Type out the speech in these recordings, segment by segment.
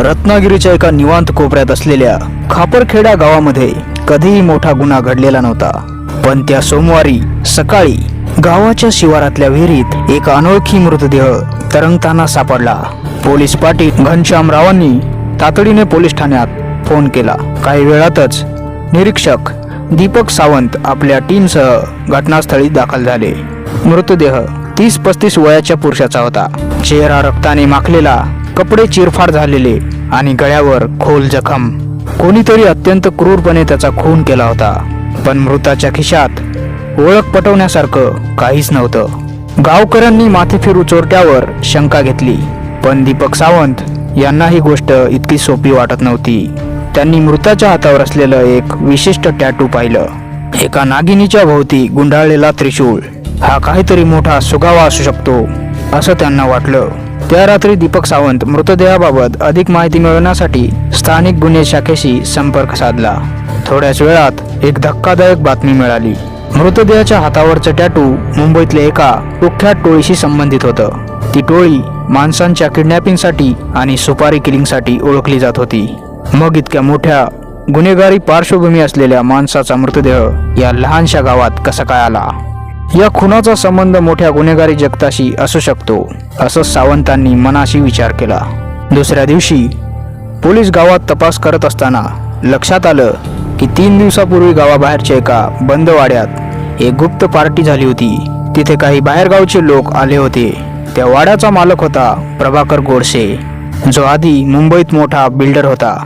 रत्नागिरीच्या एका निवांत कोपऱ्यात असलेल्या खापरखेडा गावामध्ये कधीही मोठा गुन्हा घडलेला नव्हता. पण त्या सोमवारी सकाळी गावाच्या शिवारातल्या विहिरीत एक अनोळखी मृतदेह तरंगताना सापडला. पोलीस पाटील घनश्यामरावांनी तातडीने पोलीस ठाण्यात फोन केला. काही वेळातच निरीक्षक दीपक सावंत आपल्या टीमसह घटनास्थळी दाखल झाले. मृतदेह तीस पस्तीस वयाच्या पुरुषाचा होता. चेहरा रक्ताने माखलेला कपडे चिरफाड झालेले आणि गळ्यावर खोल जखम. कोणीतरी अत्यंत क्रूरपणे त्याचा खून केला होता. पण मृताच्या खिशात ओळख पटवण्यासारखं काहीच नव्हतं. गावकऱ्यांनी माथेफिरू चोरट्यावर शंका घेतली. पण दीपक सावंत यांना ही गोष्ट इतकी सोपी वाटत नव्हती. त्यांनी मृताच्या हातावर असलेलं एक विशिष्ट टॅटू पाहिलं. एका नागिनीच्या भोवती गुंडाळलेला त्रिशूळ. हा काहीतरी मोठा सुगावा असू शकतो असं त्यांना वाटलं. त्या रात्री दीपक सावंत मृतदेहाबाबत अधिक माहिती मिळवण्यासाठी स्थानिक गुन्हे शाखेशी संपर्क साधला. थोड्याच वेळात एक धक्कादायक बातमी मिळाली. मृतदेहाच्या हातावरचं टॅटू मुंबईतल्या एका कुख्यात टोळीशी संबंधित होतं. ती टोळी माणसांच्या किडनॅपिंगसाठी आणि सुपारी किलिंगसाठी ओळखली जात होती. मग इतक्या मोठ्या गुन्हेगारी पार्श्वभूमी असलेल्या माणसाचा मृतदेह या लहानशा गावात कसा काय आला? या खुनाचा संबंध मोठ्या गुन्हेगारी जगताशी असू शकतो असं सावंतांनी मनाशी विचार केला. दुसऱ्या दिवशी पोलीस गावात तपास करत असताना लक्षात आलं की तीन दिवसापूर्वी गावाबाहेरच्या एका बंद वाड्यात एक गुप्त पार्टी झाली होती. तिथे काही बाहेरगावचे लोक आले होते. त्या वाड्याचा मालक होता प्रभाकर गोडसे. जो आधी मुंबईत मोठा बिल्डर होता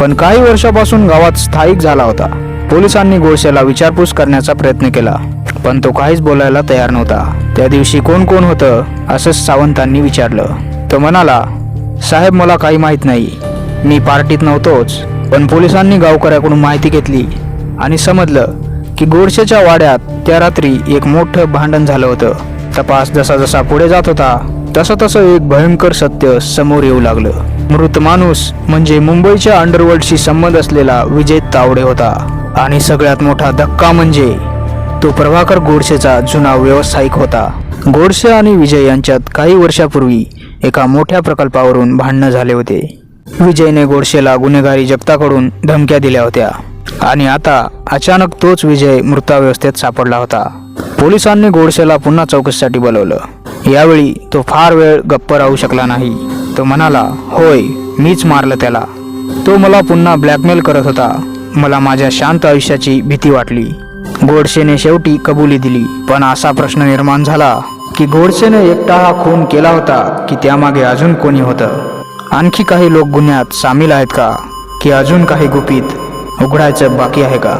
पण काही वर्षापासून गावात स्थायिक झाला होता. पोलिसांनी गोडसेला विचारपूस करण्याचा प्रयत्न केला पण तो काहीच बोलायला तयार नव्हता. त्या दिवशी कोण कोण होतं असं सावंतांनी विचारलं. तो म्हणाला साहेब मला काही माहीत नाही. मी पार्टीत नव्हतोच पण पोलिसांनी गावकऱ्याकडून माहिती घेतली आणि समजलं की गोडशेच्या वाड्यात त्या रात्री एक मोठं भांडण झालं होतं. तपास जसा जसा पुढे जात होता तसं तसं एक भयंकर सत्य समोर येऊ लागलं. मृत माणूस म्हणजे मुंबईच्या अंडरवर्ल्डशी संबंध असलेला विजय तावडे होता. आणि सगळ्यात मोठा धक्का म्हणजे तो प्रभाकर गोडसेचा जुना व्यावसायिक होता. गोडसे आणि विजय यांच्यात काही वर्षापूर्वी एका मोठ्या प्रकल्पावरून भांडणं झाले होते. विजयने गोडसेला गुन्हेगारी जगताकडून धमक्या दिल्या होत्या. आणि आता अचानक तोच विजय मृतावस्थेत सापडला होता. पोलिसांनी गोडसेला पुन्हा चौकशीसाठी बोलवलं. यावेळी तो फार वेळ गप्प राहू शकला नाही. तो म्हणाला होय मीच मारलं त्याला. तो मला पुन्हा ब्लॅकमेल करत होता. मला माझ्या शांत आयुष्याची भीती वाटली. गोडसेने शेवटी कबुली दिली. पण असा प्रश्न निर्माण झाला की गोडसेने एकटा हा खून केला होता की त्यामागे अजून कोणी होतं? आणखी काही लोक गुन्ह्यात सामील आहेत का? की अजून काही गुपित उघडायचं बाकी आहे का?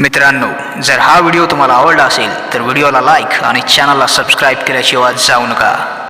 मित्रांनो जर हा व्हिडिओ तुम्हाला आवडला असेल तर व्हिडिओला लाईक आणि चॅनलला सबस्क्राईब केल्याशिवाय जाऊ नका.